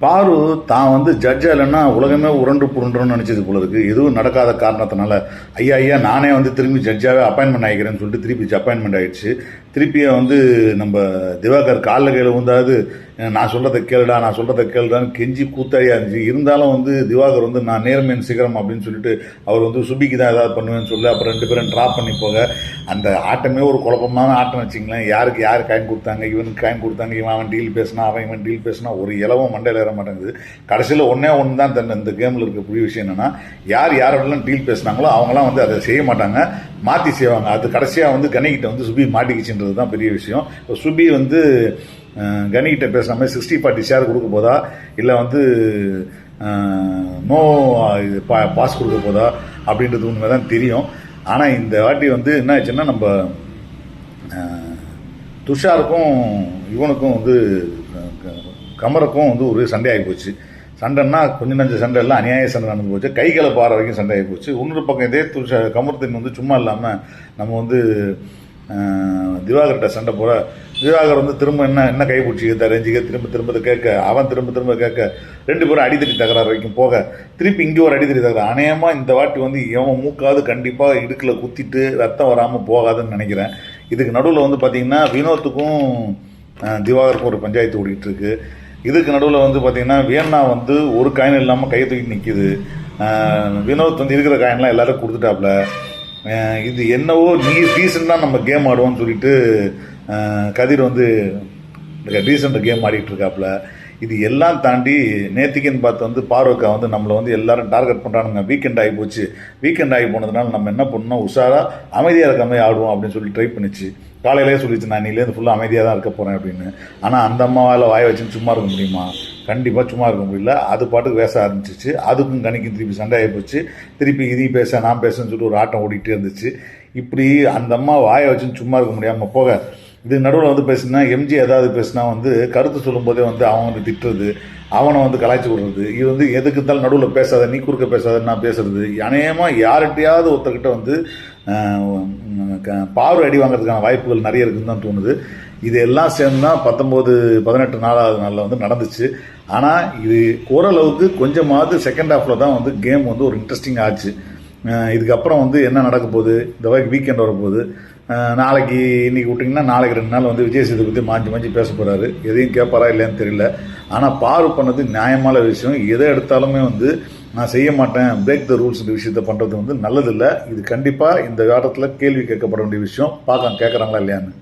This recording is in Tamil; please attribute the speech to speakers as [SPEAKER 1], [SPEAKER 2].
[SPEAKER 1] பாரு தான் வந்து ஜட்ஜா இல்லைன்னா உலகமே உருண்டு புருண்டுன்னு நினச்சது போல இருக்கு. எதுவும் நடக்காத காரணத்தினால ஐயா ஐயா நானே வந்து திரும்பி ஜட்ஜாகவே அப்பாயின்மெண்ட் ஆகிக்கிறேன்னு சொல்லிட்டு திருப்பி அப்பாயின்மெண்ட் ஆகிடுச்சு திருப்பியும் வந்து நம்ம திவாகர் காலில் கையில் வந்தாவது நான் சொல்கிறத கேளுடா நான் சொல்கிறத கேளுடான்னு கெஞ்சி கூத்தாடியாக இருந்துச்சு. இருந்தாலும் வந்து திவாகர் வந்து நான் நேர்மையின் சிகரம் அப்படின்னு சொல்லிட்டு அவர் வந்து சுபிக்கு தான் ஏதாவது பண்ணுவேன்னு சொல்லி அப்புறம் ரெண்டு பேரும் ட்ராப் பண்ணி போக. அந்த ஆட்டமே ஒரு குழப்பமான ஆட்டம் வச்சிங்களேன். யாருக்கு யார் காயின் கொடுத்தாங்க? இவனுக்கு காயின் கொடுத்தாங்க. இவன் அவன் டீல் பேசினா அவன் இவன் டீல் பேசினா ஒரு இலவும் மண்டையில் ஏற மாட்டேங்குது. கடைசியில் ஒன்றே ஒன்று தான் தன் இந்த கேமில் இருக்க புதிய விஷயம் என்னென்னா யார் யாரெல்லாம் டீல் பேசுனாங்களோ அவங்களாம் வந்து அதை செய்ய மாட்டாங்க. மாற்றி செய்வாங்க. அது கடைசியாக வந்து கணிக்கிட்ட வந்து சுபி மாட்டிக்கிச்சுன்றது தான் பெரிய விஷயம். இப்போ சுபி வந்து கணிக்கிட்ட பேசுகிற மாதிரி சிக்ஸ்டி ஃபார்ட்டி ஷேர் கொடுக்க போதா? இல்லை வந்து நோ இது பா பாஸ் கொடுக்க போதா? அப்படின்றது உண்மை தான் தெரியும். ஆனால் இந்த வாட்டி வந்து என்ன ஆச்சுன்னா நம்ம துஷாருக்கும் இவனுக்கும் வந்து க- கமருக்கும் வந்து ஒரு சண்டை ஆகி போச்சு. சண்டைன்னா கொஞ்சம் நஞ்ச சண்டை எல்லாம் அநியாய சண்டை நடந்து போச்சு. கைகளை பாற வரைக்கும் சண்டை ஆகி போச்சு. இன்னொரு பக்கம் இதே துஷ கமர்த்தின் வந்து சும்மா இல்லாமல் நம்ம வந்து திவாகர்கிட்ட சண்டை போட திவாகர் வந்து திரும்ப என்ன என்ன கை பிடிச்சிக்க ரஞ்சிக்க திரும்ப திரும்ப கேட்க அவன் திரும்ப திரும்ப கேட்க ரெண்டு பேரும் அடித்தடி தகராறு வரைக்கும் போக திருப்பி இங்கே ஒரு அடித்தடி தகராறு. அநேகமாக இந்த வாட்டி வந்து எவன் மூக்காவது கண்டிப்பாக இடுக்கில் குத்திட்டு ரத்தம் வராமல் போகாதுன்னு நினைக்கிறேன். இதுக்கு நடுவில் வந்து பார்த்தீங்கன்னா வினோத்துக்கும் திவாகருக்கும் ஒரு பஞ்சாயத்து ஓடிட்டு இதுக்கு நடுவில் வந்து பார்த்தீங்கன்னா வியன்னா வந்து ஒரு காயின் இல்லாமல் கையை தூக்கி நிற்கிது வினோத் வந்து இருக்கிற காயின்லாம் எல்லோரும் கொடுத்துட்டாப்புல இது என்னவோ நீ டீசெண்டாக நம்ம கேம் ஆடுவோம்னு சொல்லிட்டு கதிர் வந்து டீசெண்டாக கேம் ஆடிட்டு இருக்காப்புல இது எல்லாம் தாண்டி நேத்திக்குன்னு பார்த்து வந்து பார்வக்கா வந்து நம்மளை வந்து எல்லாரும் டார்கெட் பண்ணுறானுங்க வீக்கெண்ட் ஆகி போச்சு. வீக்கெண்ட் ஆகி போனதுனால நம்ம என்ன பண்ணோம் உஷாராக அமைதியாக இருக்க மாதிரி ஆடுவோம் அப்படின்னு சொல்லி ட்ரை பண்ணிச்சு. காலையிலே சொல்லிச்சு நான் நீலேருந்து ஃபுல்லாக அமைதியாக தான் இருக்க போகிறேன் அப்படின்னு. ஆனால் அந்த அம்மாவால் வாய வச்சுன்னு சும்மா இருக்க முடியுமா? கண்டிப்பாக சும்மா இருக்க முடியல. அது பாட்டுக்கு பேச ஆரம்பிச்சிச்சு. அதுக்கும் கணிக்கும் திருப்பி சண்டை ஆகி போச்சு. திருப்பி இதையும் பேச நான் பேசுன்னு சொல்லிட்டு ஒரு ஆட்டம் ஓடிக்கிட்டே இருந்துச்சு. இப்படி அந்த அம்மா வாயை வச்சுன்னு சும்மா இருக்க முடியாமல் போக இது நடுவில் வந்து பேசுனா எம்ஜி ஏதாவது பேசுனா வந்து கருத்து சொல்லும்போதே வந்து அவன் வந்து திட்டுறது அவனை வந்து கலாய்ச்சி விடுறது. இது வந்து எதுக்கு இருந்தாலும் நடுவில் பேசாத நீ குறுக்க பேசாத நான் பேசுறது. அநேகமாக யார்கிட்டையாவது ஒருத்தர்கிட்ட வந்து பார்வை அடி வாங்குறதுக்கான வாய்ப்புகள் நிறைய இருக்குன்னு தான் தோணுது. இது எல்லாம் சேர்ந்து தான் பத்தொம்போது பதினெட்டு நாலாவது நாளில் வந்து நடந்துச்சு. ஆனால் இது ஓரளவுக்கு கொஞ்சமாவது செகண்ட் ஹாஃபில் தான் வந்து கேம் வந்து ஒரு இன்ட்ரெஸ்டிங் ஆச்சு. இதுக்கப்புறம் வந்து என்ன நடக்க போகுது? இந்த வாய்க்கு வீக்கெண்ட் வரப்போகுது. நாளைக்கு இன்றைக்கி விட்டிங்கன்னா நாளைக்கு ரெண்டு நாள் வந்து விஜய் சேதுபதி மாஞ்சி மாஞ்சி பேச போகிறாரு எதையும் கேட்பாரா இல்லையான்னு தெரியல. ஆனால் பாரு பண்ணது நியாயமான விஷயம். எதை எடுத்தாலுமே வந்து நான் செய்ய மாட்டேன் பிரேக் த ரூல்ஸ் விஷயத்தை பண்ணுறது வந்து நல்லதில்லை. இது கண்டிப்பாக இந்த காலத்தில் கேள்வி கேட்கப்பட வேண்டிய விஷயம். பார்க்கலாம் கேட்குறாங்களா இல்லையான்னு.